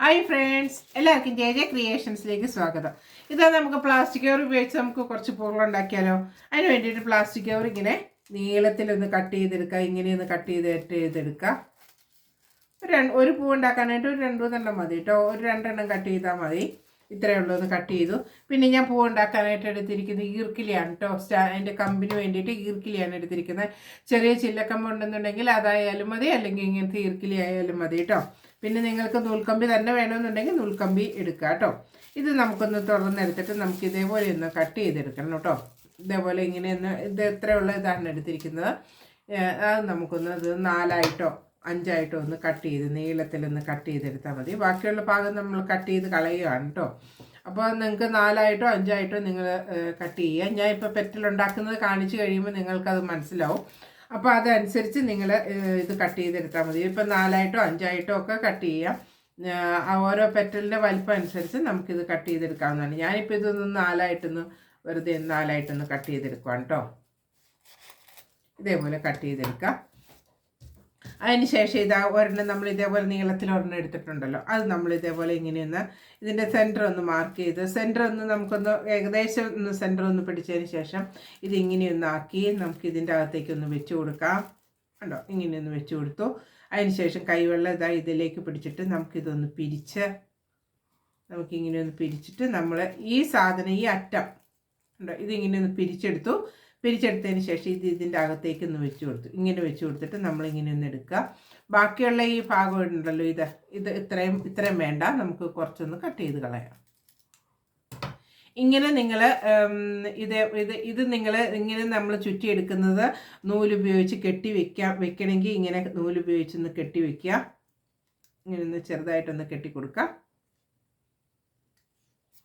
Hi friends എല്ലാവർക്കും J J ക്രിയേഷൻസിലേക്ക് സ്വാഗതം. ഇതാ നമുക്ക് പ്ലാസ്റ്റിക് കവർ ഉപയോഗിച്ച് നമുക്ക് കുറച്ച് പൂക്കൾ ഉണ്ടാക്കിയാലോ? അതിന് വേണ്ടിയിട്ട് പ്ലാസ്റ്റിക് കവർ ഇങ്ങനെ നീളത്തിലൊന്ന് കട്ട് ചെയ്തെടുക്കുക ഇങ്ങനെയൊന്ന് കട്ട് ചെയ്ത് കട്ട് ചെയ്തെടുക്കുക ഒരു ഒരു പൂ ഉണ്ടാക്കാനായിട്ട് ഒരു രണ്ട് മൂന്നെണ്ണം മതി കേട്ടോ. ഒരു രണ്ടെണ്ണം കട്ട് ചെയ്താൽ മതി. ഇത്രയേ ഉള്ളൂ ഒന്ന് കട്ട് ചെയ്തു. പിന്നെ ഞാൻ പൂ ഉണ്ടാക്കാനായിട്ട് എടുത്തിരിക്കുന്നത് ഈർക്കിലിയാണ് കേട്ടോ. സ്റ്റാ അതിന്റെ കമ്പിന് വേണ്ടിയിട്ട് ഈർക്കിലിയാണ് എടുത്തിരിക്കുന്നത്. ചെറിയ ചില്ലക്കമ്പ് ഉണ്ടെന്നുണ്ടെങ്കിൽ അതായാലും മതി അല്ലെങ്കിൽ ഇങ്ങനത്തെ ഈർക്കിലി ആയാലും മതി കേട്ടോ. പിന്നെ നിങ്ങൾക്ക് നൂൽക്കമ്പി തന്നെ വേണമെന്നുണ്ടെങ്കിൽ നൂൽക്കമ്പി എടുക്കുക കേട്ടോ. ഇത് നമുക്കൊന്ന് തുറന്നെടുത്തിട്ട് നമുക്ക് ഇതേപോലെ ഒന്ന് കട്ട് ചെയ്തെടുക്കണം കേട്ടോ. ഇതേപോലെ ഇങ്ങനെയൊന്ന് ഇത് എത്രയുള്ള ഇതാണ് എടുത്തിരിക്കുന്നത്? അത് നമുക്കൊന്ന് ഇത് നാലായിട്ടോ അഞ്ചായിട്ടോ ഒന്ന് കട്ട് ചെയ്ത് നീളത്തിലൊന്ന് കട്ട് ചെയ്തെടുത്താൽ മതി. ബാക്കിയുള്ള ഭാഗം നമ്മൾ കട്ട് ചെയ്ത് കളയുകയാണ് കേട്ടോ. അപ്പോൾ നിങ്ങൾക്ക് നാലായിട്ടോ അഞ്ചായിട്ടോ നിങ്ങൾ കട്ട് ചെയ്യുക. ഞാൻ ഇപ്പോൾ പെറ്റിലുണ്ടാക്കുന്നത് കാണിച്ചു കഴിയുമ്പോൾ നിങ്ങൾക്കത് മനസ്സിലാവും. അപ്പോൾ അതനുസരിച്ച് നിങ്ങൾ ഇത് കട്ട് ചെയ്തെടുത്താൽ മതി. ഇപ്പം നാലായിട്ടോ അഞ്ചായിട്ടോ ഒക്കെ കട്ട് ചെയ്യാം. ഓരോ പെറ്റലിന്റെ വലിപ്പം അനുസരിച്ച് നമുക്കിത് കട്ട് ചെയ്തെടുക്കാവുന്നതാണ്. ഞാനിപ്പോൾ ഇതൊന്ന് നാലായിട്ടൊന്ന് വെറുതെ നാലായിട്ടൊന്ന് കട്ട് ചെയ്തെടുക്കുവാണ് കേട്ടോ ഇതേപോലെ കട്ട് ചെയ്തെടുക്കാം. അതിന് ശേഷം ഇതാ ഒരെണ്ണം നമ്മൾ ഇതേപോലെ നീളത്തിൽ ഒരെണ്ണം എടുത്തിട്ടുണ്ടല്ലോ. അത് നമ്മൾ ഇതേപോലെ ഇങ്ങനെയൊന്ന് ഇതിന്റെ സെന്റർ ഒന്ന് മാർക്ക് ചെയ്ത് സെന്റർ ഒന്ന് നമുക്കൊന്ന് ഏകദേശം ഒന്ന് സെന്റർ ഒന്ന് പിടിച്ചതിന് ശേഷം ഇത് ഇങ്ങനെയൊന്ന് ആക്കി നമുക്ക് ഇതിന്റെ അകത്തേക്ക് ഒന്ന് വെച്ച് കൊടുക്കാം. കണ്ടോ? ഇങ്ങനെയൊന്ന് വെച്ച് കൊടുത്തു. അതിന് ശേഷം കൈവെള്ളം ഇതാ ഇതിലേക്ക് പിടിച്ചിട്ട് നമുക്കിതൊന്ന് പിരിച്ച് നമുക്കിങ്ങനെ ഒന്ന് പിരിച്ചിട്ട് നമ്മൾ ഈ സാധനം ഈ അറ്റം ഉണ്ടോ ഇതിങ്ങനെ ഒന്ന് പിരിച്ചെടുത്തു. പിരിച്ചെടുത്തതിന് ശേഷം ഇത് ഇതിന്റെ അകത്തേക്ക് ഒന്ന് വെച്ച് കൊടുത്തു ഇങ്ങനെ വെച്ച് കൊടുത്തിട്ട് നമ്മളിങ്ങനെ ഒന്ന് എടുക്കുക. ബാക്കിയുള്ള ഈ ഭാഗം ഉണ്ടല്ലോ ഇത് ഇത് ഇത്രയും ഇത്രയും വേണ്ട. നമുക്ക് കുറച്ചൊന്ന് കട്ട് ചെയ്ത് കളയാം. ഇങ്ങനെ നിങ്ങൾ ഇത് ഇത് ഇത് നിങ്ങൾ ഇങ്ങനെ നമ്മൾ ചുറ്റി ചുറ്റിയെടുക്കുന്നത് നൂലുപയോഗിച്ച് കെട്ടി വെക്കാം വെക്കണമെങ്കിൽ ഇങ്ങനെ നൂലുപയോഗിച്ച് ഒന്ന് കെട്ടി വെക്കുക. ഇങ്ങനെ ഒന്ന് ചെറുതായിട്ടൊന്ന് കെട്ടി കൊടുക്കാം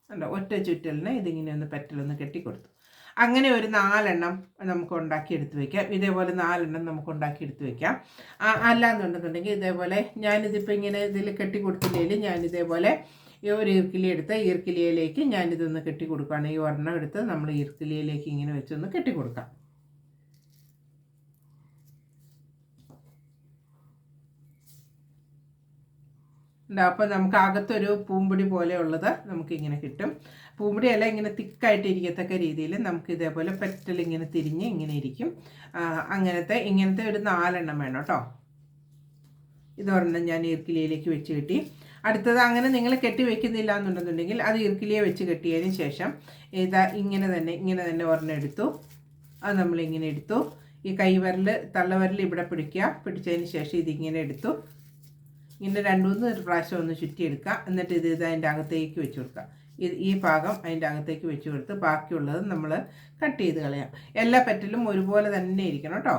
അല്ല ഒറ്റ ചുറ്റലിന് ഇതിങ്ങനെ ഒന്ന് പെറ്റലൊന്ന് കെട്ടി കൊടുത്തു. അങ്ങനെ ഒരു നാലെണ്ണം നമുക്ക് ഉണ്ടാക്കി എടുത്ത് വെക്കാം. ഇതേപോലെ നാലെണ്ണം നമുക്ക് ഉണ്ടാക്കി എടുത്ത് അല്ല അല്ലാന്നുണ്ടെന്നുണ്ടെങ്കിൽ ഇതേപോലെ ഞാനിതിപ്പോൾ ഇങ്ങനെ ഇതിൽ കെട്ടി കൊടുത്തില്ലെങ്കിൽ ഞാനിതേപോലെ ഈ ഒരു ഈർക്കിലി എടുത്ത് ഈർക്കിലിയിലേക്ക് ഞാനിതൊന്ന് കെട്ടി കൊടുക്കുകയാണ്. ഈ ഒരെണ്ണം എടുത്ത് നമ്മൾ ഈർക്കിലിയിലേക്ക് ഇങ്ങനെ വെച്ചൊന്ന് കെട്ടി കൊടുക്കാം. അപ്പോൾ നമുക്ക് അകത്തൊരു പൂമ്പൊടി പോലെയുള്ളത് നമുക്കിങ്ങനെ കിട്ടും. പൂമ്പൊടി അല്ല ഇങ്ങനെ തിക്കായിട്ട് ഇരിക്കത്തക്ക രീതിയിൽ നമുക്ക് ഇതേപോലെ പെറ്റൽ ഇങ്ങനെ തിരിഞ്ഞ് ഇങ്ങനെ ഇരിക്കും. അങ്ങനത്തെ ഇങ്ങനത്തെ ഒരു നാലെണ്ണം വേണം കേട്ടോ. ഇതൊരെണ്ണം ഞാൻ ഈർക്കിലിയിലേക്ക് വെച്ച് കെട്ടി. അടുത്തത് അങ്ങനെ നിങ്ങൾ കെട്ടി വെക്കുന്നില്ല എന്നുണ്ടെന്നുണ്ടെങ്കിൽ അത് ഈർക്കിലിയെ വെച്ച് കെട്ടിയതിന് ശേഷം ഇതാ ഇങ്ങനെ തന്നെ ഇങ്ങനെ തന്നെ ഒരെണ്ണം എടുത്തു. അത് നമ്മളിങ്ങനെ എടുത്തു. ഈ കൈവരൽ തള്ളവരൽ ഇവിടെ പിടിക്കുക. പിടിച്ചതിന് ശേഷം ഇതിങ്ങനെ എടുത്തു. ഇങ്ങനെ രണ്ട് മൂന്ന് ഒരു പ്രാവശ്യം ഒന്ന് ചുറ്റിയെടുക്കുക. എന്നിട്ട് ഇത് ഇത് അതിന്റെ അകത്തേക്ക് വെച്ച് കൊടുക്കുക. ഇത് ഈ ഭാഗം അതിന്റെ അകത്തേക്ക് വെച്ച് കൊടുത്ത് ബാക്കിയുള്ളത് നമ്മൾ കട്ട് ചെയ്ത് കളയാം. എല്ലാ പെറ്റലും ഒരുപോലെ തന്നെ ഇരിക്കണം കേട്ടോ.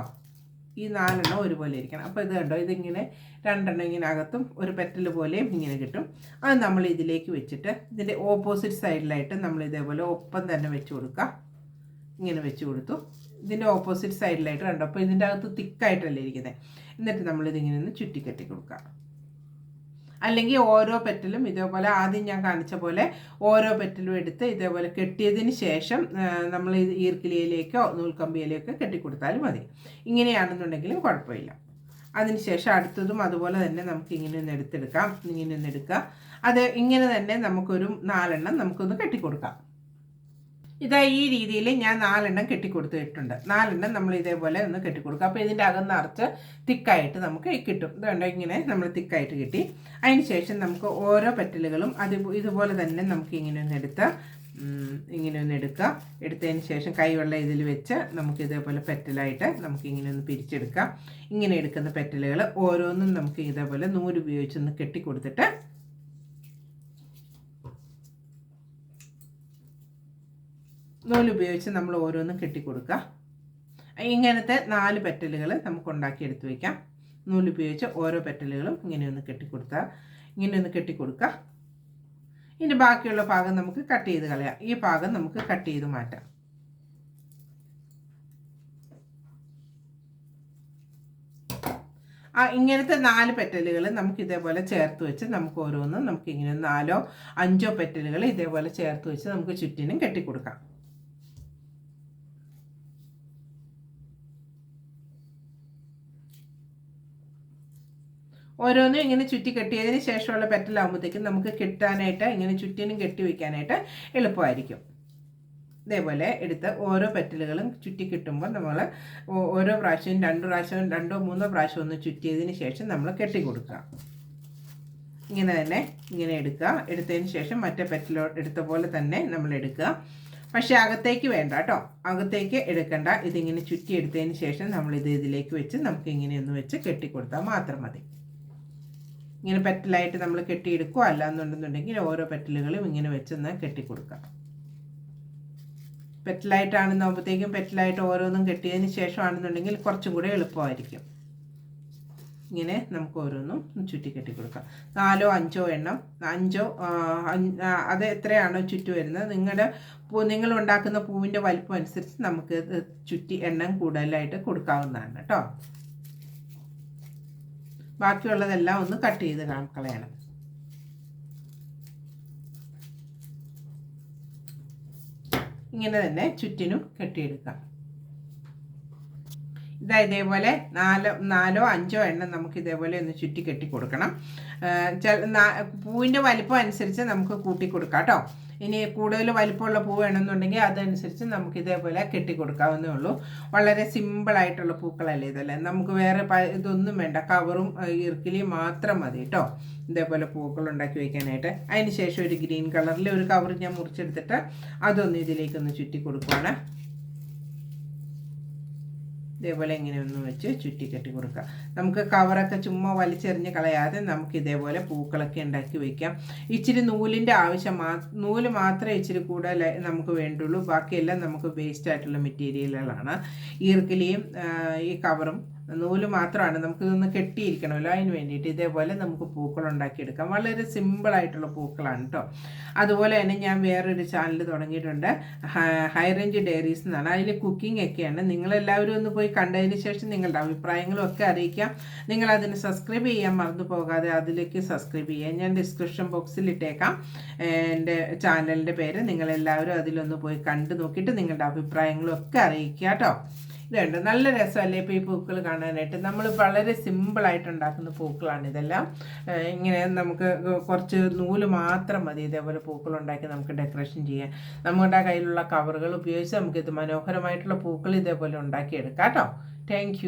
ഈ നാലെണ്ണം ഒരുപോലെ ഇരിക്കണം. അപ്പോൾ ഇത് കണ്ടോ ഇതിങ്ങനെ രണ്ടെണ്ണം ഇങ്ങനെ അകത്തും ഒരു പെറ്റൽ പോലെയും ഇങ്ങനെ കിട്ടും. അത് നമ്മൾ ഇതിലേക്ക് വെച്ചിട്ട് ഇതിന്റെ ഓപ്പോസിറ്റ് സൈഡിലായിട്ട് നമ്മൾ ഇതേപോലെ ഒപ്പം തന്നെ വെച്ച് കൊടുക്കുക. ഇങ്ങനെ വെച്ച് കൊടുത്തു. ഇതിന്റെ ഓപ്പോസിറ്റ് സൈഡിലായിട്ട് കണ്ടോ അപ്പോൾ ഇതിന്റെ അകത്ത് തിക്കായിട്ടല്ലേ ഇരിക്കുന്നത്. എന്നിട്ട് നമ്മളിതിങ്ങനെ ഒന്ന് ചുറ്റിക്കെട്ടി കൊടുക്കുക. അല്ലെങ്കിൽ ഓരോ പെറ്റലും ഇതേപോലെ ആദ്യം ഞാൻ കാണിച്ച പോലെ ഓരോ പെറ്റലും എടുത്ത് ഇതേപോലെ കെട്ടിയതിന് ശേഷം നമ്മൾ ഈർക്കിലിയിലേക്കോ നൂൽക്കമ്പിയിലേക്കോ കെട്ടിക്കൊടുത്താലും മതി. ഇങ്ങനെയാണെന്നുണ്ടെങ്കിലും കുഴപ്പമില്ല. അതിനുശേഷം അടുത്തതും അതുപോലെ തന്നെ നമുക്ക് ഇങ്ങനെ ഒന്ന് എടുത്തെടുക്കാം ഇങ്ങനെ ഒന്ന് എടുക്കാം. അത് ഇങ്ങനെ തന്നെ നമുക്കൊരു നാലെണ്ണം നമുക്കൊന്ന് കെട്ടിക്കൊടുക്കാം. ഇതാ ഈ രീതിയിൽ ഞാൻ നാലെണ്ണം കെട്ടിക്കൊടുത്തിട്ടുണ്ട്. നാലെണ്ണം നമ്മൾ ഇതേപോലെ ഒന്ന് കെട്ടിക്കൊടുക്കുക അപ്പോൾ ഇതിന്റെ അകം നിറച്ച് തിക്കായിട്ട് നമുക്ക് കിട്ടും. ഇതുകൊണ്ട് ഇങ്ങനെ നമ്മൾ തിക്കായിട്ട് കിട്ടി. അതിന് ശേഷം നമുക്ക് ഓരോ പെറ്റലുകളും അത് ഇതുപോലെ തന്നെ നമുക്ക് ഇങ്ങനെ ഒന്ന് എടുത്ത് ഇങ്ങനെ ഒന്ന് എടുക്കുക. എടുത്തതിന് ശേഷം കൈവെള്ള ഇതിൽ വെച്ച് നമുക്ക് ഇതേപോലെ പെറ്റലായിട്ട് നമുക്ക് ഇങ്ങനെ ഒന്ന് പിരിച്ചെടുക്കാം. ഇങ്ങനെ എടുക്കുന്ന പെറ്റലുകൾ ഓരോന്നും നമുക്ക് ഇതേപോലെ നൂലുപയോഗിച്ചൊന്ന് കെട്ടിക്കൊടുത്തിട്ട് നൂലുപയോഗിച്ച് നമ്മൾ ഓരോന്നും കെട്ടിക്കൊടുക്കുക. ഇങ്ങനത്തെ നാല് പെറ്റലുകൾ നമുക്ക് ഉണ്ടാക്കി എടുത്ത് വയ്ക്കാം നൂലുപയോഗിച്ച് ഓരോ പെറ്റലുകളും ഇങ്ങനെയൊന്ന് കെട്ടിക്കൊടുത്താൽ ഇങ്ങനെയൊന്ന് കെട്ടിക്കൊടുക്കുക. ഇനി ബാക്കിയുള്ള ഭാഗം നമുക്ക് കട്ട് ചെയ്ത് കളയാം. ഈ ഭാഗം നമുക്ക് കട്ട് ചെയ്ത് മാറ്റാം. ആ ഇങ്ങനത്തെ നാല് പെറ്റലുകൾ നമുക്ക് ഇതേപോലെ ചേർത്ത് വെച്ച് നമുക്ക് ഓരോന്നും നമുക്ക് ഇങ്ങനെ നാലോ അഞ്ചോ പെറ്റലുകൾ ഇതേപോലെ ചേർത്ത് വെച്ച് നമുക്ക് ചുറ്റിനും കെട്ടിക്കൊടുക്കാം. ഓരോന്നും ഇങ്ങനെ ചുറ്റി കെട്ടിയതിന് ശേഷമുള്ള പെറ്റലാകുമ്പോഴത്തേക്കും നമുക്ക് കിട്ടാനായിട്ട് ഇങ്ങനെ ചുറ്റിനും കെട്ടി വയ്ക്കാനായിട്ട് എളുപ്പമായിരിക്കും. ഇതേപോലെ എടുത്ത് ഓരോ പെറ്റലുകളും ചുറ്റി കിട്ടുമ്പോൾ നമ്മൾ ഓരോ പ്രാവശ്യവും രണ്ട് പ്രാവശ്യവും രണ്ടോ മൂന്നോ പ്രാവശ്യം ഒന്ന് ചുറ്റിയതിന് ശേഷം നമ്മൾ കെട്ടി കൊടുക്കുക. ഇങ്ങനെ തന്നെ ഇങ്ങനെ എടുക്കുക. എടുത്തതിന് ശേഷം മറ്റേ പെറ്റലോ എടുത്ത പോലെ തന്നെ നമ്മൾ എടുക്കുക. പക്ഷേ അകത്തേക്ക് വേണ്ട കേട്ടോ. അകത്തേക്ക് എടുക്കണ്ട. ഇതിങ്ങനെ ചുറ്റി എടുത്തതിന് ശേഷം നമ്മൾ ഇത് ഇതിലേക്ക് വെച്ച് നമുക്ക് ഇങ്ങനെ ഒന്ന് വെച്ച് കെട്ടിക്കൊടുത്താൽ മാത്രം മതി. ഇങ്ങനെ പെറ്റലായിട്ട് നമ്മൾ കെട്ടിയെടുക്കുക അല്ല എന്നുണ്ടെന്നുണ്ടെങ്കിൽ ഓരോ പെറ്റലുകളും ഇങ്ങനെ വെച്ചൊന്ന് കെട്ടിക്കൊടുക്കാം. പെറ്റലായിട്ടാണെന്നാകുമ്പോഴത്തേക്കും പെറ്റലായിട്ട് ഓരോന്നും കെട്ടിയതിന് ശേഷമാണെന്നുണ്ടെങ്കിൽ കുറച്ചും കൂടെ എളുപ്പമായിരിക്കും. ഇങ്ങനെ നമുക്ക് ഓരോന്നും ചുറ്റി കെട്ടി കൊടുക്കാം നാലോ അഞ്ചോ എണ്ണം. അഞ്ചോ അത് എത്രയാണോ ചുറ്റി വരുന്നത്? നിങ്ങളുടെ പൂ നിങ്ങൾ ഉണ്ടാക്കുന്ന പൂവിന്റെ വലിപ്പം അനുസരിച്ച് നമുക്ക് ചുറ്റി എണ്ണം കൂടുതലായിട്ട് കൊടുക്കാവുന്നതാണ് കേട്ടോ. ബാക്കിയുള്ളതെല്ലാം ഒന്ന് കട്ട് ചെയ്ത് കളയണം. ഇങ്ങനെ തന്നെ ചുറ്റിനും കെട്ടിയെടുക്കാം. ഇതാ ഇതേപോലെ നാലോ നാലോ അഞ്ചോ എണ്ണം നമുക്ക് ഇതേപോലെ ഒന്ന് ചുറ്റി കെട്ടി കൊടുക്കണം. പൂവിന്റെ വലിപ്പം അനുസരിച്ച് നമുക്ക് കൂട്ടി കൊടുക്കാം കേട്ടോ. ഇനി കൂടുതൽ വലിപ്പമുള്ള പൂ വേണമെന്നുണ്ടെങ്കിൽ അതനുസരിച്ച് നമുക്ക് ഇതേപോലെ കെട്ടി കൊടുക്കാവുന്നേ ഉള്ളൂ. വളരെ സിമ്പിളായിട്ടുള്ള പൂക്കളല്ലേ ഇതല്ലേ. നമുക്ക് വേറെ ഇതൊന്നും വേണ്ട. കവറും ഇറുക്കിലിയും മാത്രം മതി കേട്ടോ. ഇതേപോലെ പൂക്കൾ ഉണ്ടാക്കി വയ്ക്കാനായിട്ട് അതിന് ശേഷം ഒരു ഗ്രീൻ കളറിൽ ഒരു കവർ ഞാൻ മുറിച്ചെടുത്തിട്ട് അതൊന്ന് ഇതിലേക്കൊന്ന് ചുറ്റി കൊടുക്കുവാണ്. ഇതേപോലെ ഇങ്ങനെ ഒന്ന് വെച്ച് ചുറ്റിക്കെട്ടി കൊടുക്കുക. നമുക്ക് കവറൊക്കെ ചുമ്മാ വലിച്ചെറിഞ്ഞ് കളയാതെ നമുക്ക് ഇതേപോലെ പൂക്കളൊക്കെ ഉണ്ടാക്കി വയ്ക്കാം ഇച്ചിരി നൂലിന്റെ ആവശ്യം മാ നൂൽ മാത്രമേ ഇച്ചിരി കൂടുതൽ നമുക്ക് വേണ്ടുള്ളൂ. ബാക്കിയെല്ലാം നമുക്ക് വേസ്റ്റ് ആയിട്ടുള്ള മെറ്റീരിയലുകളാണ് ഈർക്കിലിയും ഈ കവറും നൂൽ മാത്രമാണ്. നമുക്ക് നമുക്കിതൊന്ന് കെട്ടിയിരിക്കണമല്ലോ. അതിന് വേണ്ടിയിട്ട് ഇതേപോലെ നമുക്ക് പൂക്കൾ ഉണ്ടാക്കിയെടുക്കാം. വളരെ സിമ്പിളായിട്ടുള്ള പൂക്കളാണ് കേട്ടോ അതുപോലെ തന്നെ ഞാൻ വേറൊരു ചാനൽ തുടങ്ങിയിട്ടുണ്ട്. ഹൈ റേഞ്ച് ഡയറീസ് എന്നാണ്. അതിൽ കുക്കിംഗ് ഒക്കെയാണ്. നിങ്ങളെല്ലാവരും ഒന്ന് പോയി കണ്ടതിന് ശേഷം നിങ്ങളുടെ അഭിപ്രായങ്ങളും ഒക്കെ അറിയിക്കാം. നിങ്ങൾ അതിന് സബ്സ്ക്രൈബ് ചെയ്യാൻ മറന്നു പോകാതെ അതിലേക്ക് സബ്സ്ക്രൈബ് ചെയ്യാം ഞാൻ ഡിസ്ക്രിപ്ഷൻ ബോക്സിൽ ഇട്ടേക്കാം. എന്റെ ചാനലിന്റെ പേര്. നിങ്ങളെല്ലാവരും അതിലൊന്ന് പോയി കണ്ടു നോക്കിയിട്ട് നിങ്ങളുടെ അഭിപ്രായങ്ങളും ഒക്കെ അറിയിക്കുക കേട്ടോ ഇതുണ്ട്. നല്ല രസമല്ലേ ഇപ്പോൾ ഈ പൂക്കൾ കാണാനായിട്ട്? നമ്മൾ വളരെ സിമ്പിളായിട്ട് ഉണ്ടാക്കുന്ന പൂക്കളാണ് ഇതെല്ലാം. ഇങ്ങനെ നമുക്ക് കുറച്ച് നൂൽ മാത്രം മതി ഇതേപോലെ പൂക്കൾ ഉണ്ടാക്കി നമുക്ക് ഡെക്കറേഷൻ ചെയ്യാം നമ്മുടെ കയ്യിലുള്ള കവറുകൾ ഉപയോഗിച്ച് നമുക്കിത് മനോഹരമായിട്ടുള്ള പൂക്കൾ ഇതേപോലെ ഉണ്ടാക്കിയെടുക്കാം കേട്ടോ. താങ്ക്